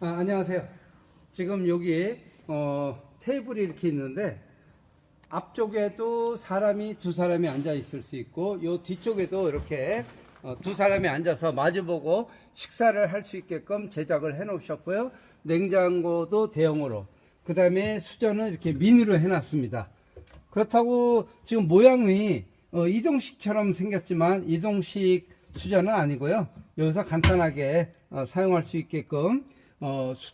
아, 안녕하세요. 지금 여기 어, 테이블이 이렇게 있는데 앞쪽에도 사람이 두 사람이 앉아 있을 수 있고 요 뒤쪽에도 이렇게 어, 두 사람이 앉아서 마주보고 식사를 할 수 있게끔 제작을 해 놓으셨고요. 냉장고도 대형으로 그 다음에 수저는 이렇게 미니로 해놨습니다. 그렇다고 지금 모양이 어, 이동식처럼 생겼지만 이동식 수저는 아니고요. 여기서 간단하게 어, 사용할 수 있게끔 어, 수-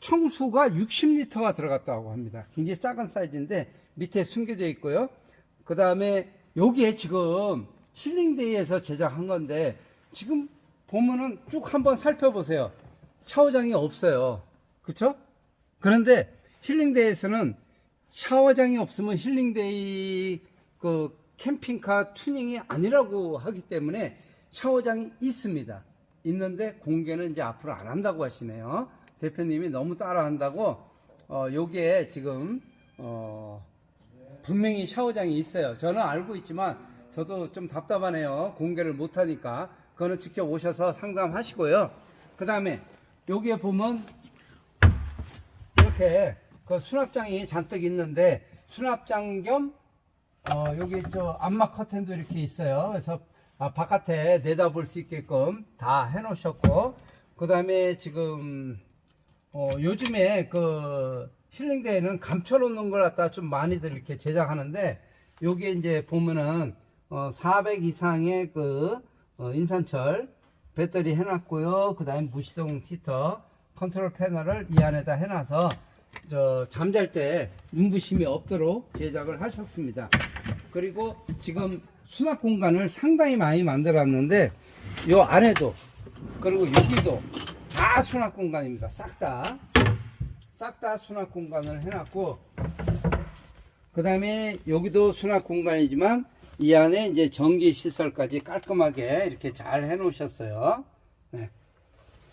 청수가 60리터가 들어갔다고 합니다. 굉장히 작은 사이즈인데 밑에 숨겨져 있고요. 그 다음에 여기에 지금 힐링데이에서 제작한 건데 지금 보면은 쭉 한번 살펴보세요. 샤워장이 없어요. 그쵸? 그런데 힐링데이에서는 샤워장이 없으면 힐링데이 그 캠핑카 튜닝이 아니라고 하기 때문에 샤워장이 있습니다. 있는데 공개는 이제 앞으로 안 한다고 하시네요. 대표님이 너무 따라한다고 어 요게 지금 어 분명히 샤워장이 있어요. 저는 알고 있지만 저도 좀 답답하네요. 공개를 못 하니까 그거는 직접 오셔서 상담하시고요. 그 다음에 여기에 보면 이렇게 그 수납장이 잔뜩 있는데 수납장 겸 어, 여기 저 암막 커튼도 이렇게 있어요. 그래서 아, 바깥에 내다볼 수 있게끔 다 해놓으셨고 그 다음에 지금 어, 요즘에 그 힐링데이는 감춰놓는 걸 갖다 좀 많이들 이렇게 제작하는데 요게 이제 보면은 어, 400 이상의 그 어, 인산철 배터리 해놨고요. 그 다음에 무시동 히터 컨트롤 패널을 이 안에다 해놔서 저 잠잘 때 눈부심이 없도록 제작을 하셨습니다. 그리고 지금 수납 공간을 상당히 많이 만들었는데 요 안에도 그리고 여기도 다 수납 공간입니다. 싹 다. 싹 다 수납 공간을 해놨고 그 다음에 여기도 수납 공간이지만 이 안에 이제 전기 시설까지 깔끔하게 이렇게 잘 해 놓으셨어요. 네.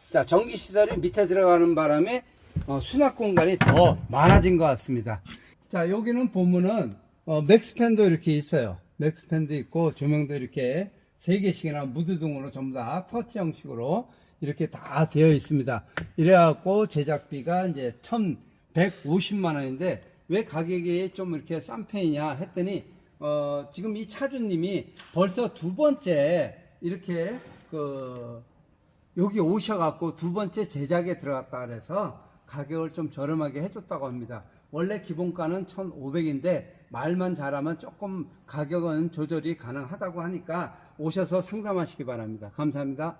자, 전기 시설이 밑에 들어가는 바람에 어, 수납 공간이 더 많아진 것 같습니다. 자, 여기는 보면은 어, 맥스팬도 이렇게 있어요. 맥스팬도 있고 조명도 이렇게 세 개씩이나 무드등으로 전부 다 터치 형식으로 이렇게 다 되어 있습니다. 이래갖고 제작비가 이제 1,150만 원인데 왜 가격이 좀 이렇게 싼 편이냐 했더니 어, 지금 이 차주님이 벌써 두 번째 이렇게 그 여기 오셔갖고 두 번째 제작에 들어갔다 그래서 가격을 좀 저렴하게 해줬다고 합니다. 원래 기본가는 1,500인데 말만 잘하면 조금 가격은 조절이 가능하다고 하니까 오셔서 상담하시기 바랍니다. 감사합니다.